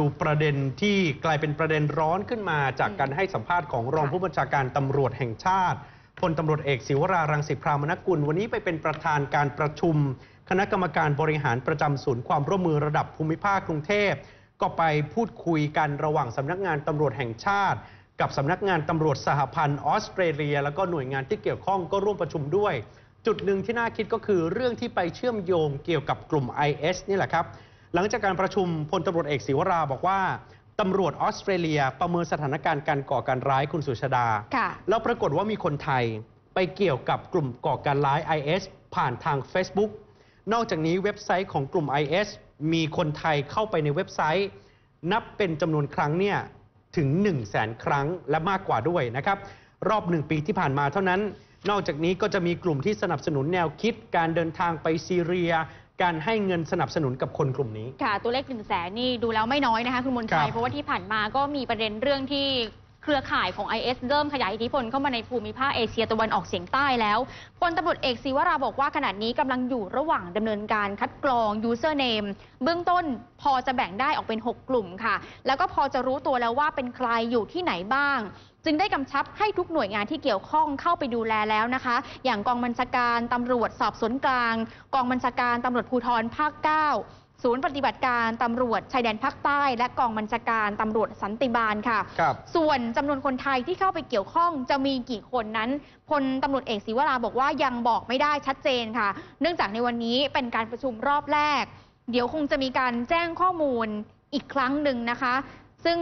ดูประเด็นที่กลายเป็นประเด็นร้อนขึ้นมาจากการให้สัมภาษณ์ของรองค่ะผู้บัญชาการตำรวจแห่งชาติพลตำรวจเอกศิวรารังสิพรามนกุล วันนี้ไปเป็นประธานการประชุม คณะกรรมการบริหารประจำศูนย์ความร่วมมือระดับภูมิภาคกรุงเทพ ก็ไปพูดคุยกันระหว่างสำนักงานตำรวจแห่งชาติ กับสำนักงานตำรวจสหพันธ์ออสเตรเลีย แล้วก็หน่วยงานที่เกี่ยวข้องก็ร่วมประชุมด้วย จุดหนึ่งที่น่าคิดก็คือเรื่องที่ไปเชื่อมโยงเกี่ยวกับกลุ่ม IS นี่แหละครับ หลังจากการประชุมพลตำรวจเอกศิวราบอกว่าตำรวจออสเตรเลียประเมินสถานการณ์การก่อการร้ายคุณสุชาดาค่ะแล้วปรากฏว่ามีคนไทยไปเกี่ยวกับกลุ่มก่อการร้าย IS ผ่านทาง Facebook นอกจากนี้เว็บไซต์ของกลุ่ม IS มีคนไทยเข้าไปในเว็บไซต์ นับเป็นจำนวนครั้งเนี่ยถึง 1 0 0 0 0แสนครั้งและมากกว่าด้วยนะครับ รอบหนึ่งปีที่ผ่านมาเท่านั้น นอกจากนี้ก็จะมีกลุ่มที่สนับสนุนแนวคิดการเดินทางไปซีเรีย การให้เงินสนับสนุนกับคนกลุ่มนี้ ค่ะ ตัวเลขหนึ่งแสนนี่ดูแล้วไม่น้อยนะคะ คุณมนครัชับยเพราะว่าที่ผ่านมาก็มีประเด็นเรื่องที่ เครือข่ายของ IS เริ่มขยายอิทธิพลเข้ามาในภูมิภาคเอเชียตะวันออกเฉียงใต้แล้วพลตำรวจเอกศิวราบอกว่าขณะนี้กำลังอยู่ระหว่างดำเนินการคัดกรอง user name เบื้องต้นพอจะแบ่งได้ออกเป็น 6 กลุ่มค่ะ แล้วก็พอจะรู้ตัวแล้วว่าเป็นใครอยู่ที่ไหนบ้างจึงได้กำชับให้ทุกหน่วยงานที่เกี่ยวข้องเข้าไปดูแลแล้วนะคะ อย่างกองบัญชาการตำรวจสอบสวนกลาง กองบัญชาการตำรวจภูธรภาค 9 ศูนย์ปฏิบัติการตำรวจชายแดนภาคใต้ และกองบัญชาการตำรวจสันติบาลค่ะ ครับส่วนจำนวนคนไทยที่เข้าไปเกี่ยวข้องจะมีกี่คนนั้นพลตำรวจเอกศิวราบอกว่ายังบอกไม่ได้ชัดเจนค่ะ เนื่องจากในวันนี้เป็นการประชุมรอบแรก เดี๋ยวคงจะมีการแจ้งข้อมูลอีกครั้งหนึ่งนะคะ ซึ่ง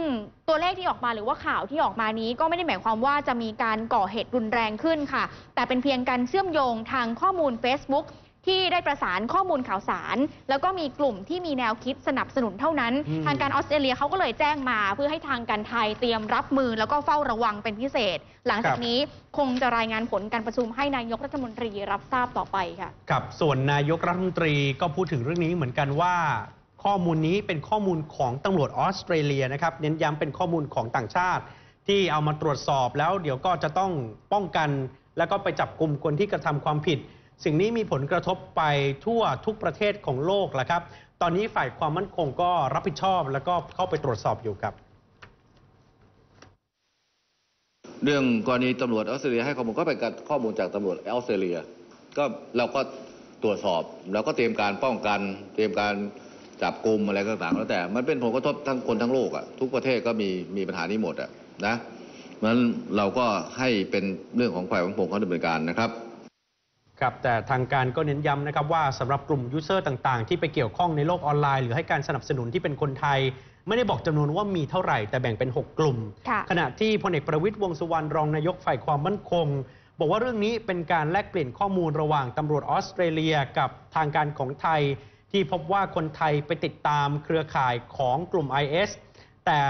ตัวเลขที่ออกมาหรือว่าข่าวที่ออกมานี้ก็ไม่ได้หมายความว่าจะมีการก่อเหตุรุนแรงขึ้นค่ะ แต่เป็นเพียงการเชื่อมโยงทางข้อมูล Facebook ที่ได้ประสานข้อมูลข่าวสาร แล้วก็มีกลุ่มที่มีแนวคิดสนับสนุนเท่านั้นอืมทางการออสเตรเลียเขาก็เลยแจ้งมา เพื่อให้ทางการไทยเตรียมรับมือแล้วก็เฝ้าระวังเป็นพิเศษ หลังจากนี้คงจะรายงานผลการประชุมให้นายกรัฐมนตรีรับทราบต่อไปค่ะครับส่วนนายกรัฐมนตรีก็พูดถึงเรื่องนี้เหมือนกันว่าข้อมูลนี้เป็นข้อมูลของตำรวจออสเตรเลียนะครับเน้นย้ำเป็นข้อมูลของต่างชาติ ที่เอามาตรวจสอบแล้วเดี๋ยวก็จะต้องป้องกัน แล้วก็ไปจับกลุ่มคนที่กระทำความผิด สิ่งนี้มีผลกระทบไปทั่วทุกประเทศของโลกแหละครับ ตอนนี้ฝ่ายความมั่นคงก็รับผิดชอบแล้วก็เข้าไปตรวจสอบอยู่ครับ เรื่องกรณีตำรวจออสเตรเลียให้ข้อมูลก็เป็นการข้อมูลจากตำรวจออสเตรเลีย ก็เราก็ตรวจสอบเราก็เตรียมการป้องกัน เตรียมการจับกลุ่มอะไรต่างๆแล้วแต่ มันเป็นผลกระทบทั้งคนทั้งโลกอะทุกประเทศก็มีมีปัญหานี้หมดอะนะเพราะฉะนั้นเราก็ให้เป็นเรื่องของฝ่ายของผมเขาดำเนินการนะครับ ครับแต่ทางการก็เน้นย้ำนะครับว่าสำหรับกลุ่มยูเซอร์ต่างๆ ที่ไปเกี่ยวข้องในโลกออนไลน์ หรือให้การสนับสนุนที่เป็นคนไทย ไม่ได้บอกจำนวนว่ามีเท่าไหร่แต่แบ่งเป็น 6 กลุ่มค่ะขณะที่พลเอกประวิตยวงษ์สุวรรณรองนายกฝ่ายความมั่นคง บอกว่าเรื่องนี้เป็นการแลกเปลี่ยนข้อมูลระหว่างตำรวจออสเตรเลียกับทางการของไทย ที่พบว่าคนไทยไปติดตามเครือข่ายของกลุ่ม IS แต่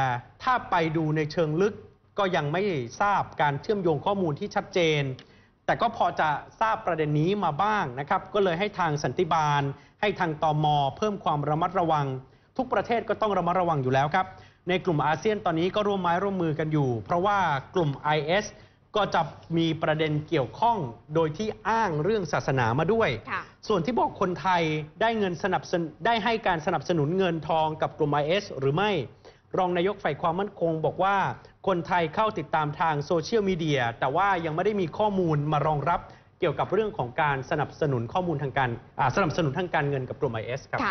ถ้าไปดูในเชิงลึกก็ยังไม่ทราบการเชื่อมโยงข้อมูลที่ชัดเจน แต่ก็พอจะทราบประเด็นนี้มาบ้างนะครับ ก็เลยให้ทางสันติบาล ให้ทางตอมเพิ่มความระมัดระวัง ทุกประเทศก็ต้องระมัดระวังอยู่แล้วครับ ในกลุ่มอาเซียนตอนนี้ก็ร่วมไม้ร่วมมือกันอยู่ เพราะว่ากลุ่ม IS ก็จะมีประเด็นเกี่ยวข้องโดยที่อ้างเรื่องศาสนามาด้วยค่ะส่วนที่บอกคนไทยได้เงินสนับสนุนได้ให้การสนับสนุนเงินทองกับกลุ่ม IS หรือไม่ รองนายกฝ่ายความมั่นคงบอกว่า คนไทยเข้าติดตามทางโซเชียลมีเดียแต่ว่ายังไม่ได้มีข้อมูลมารองรับเกี่ยวกับเรื่องของการสนับสนุนข้อมูลทางการสนับสนุนทางการเงินกับกลุ่ม IS ครับ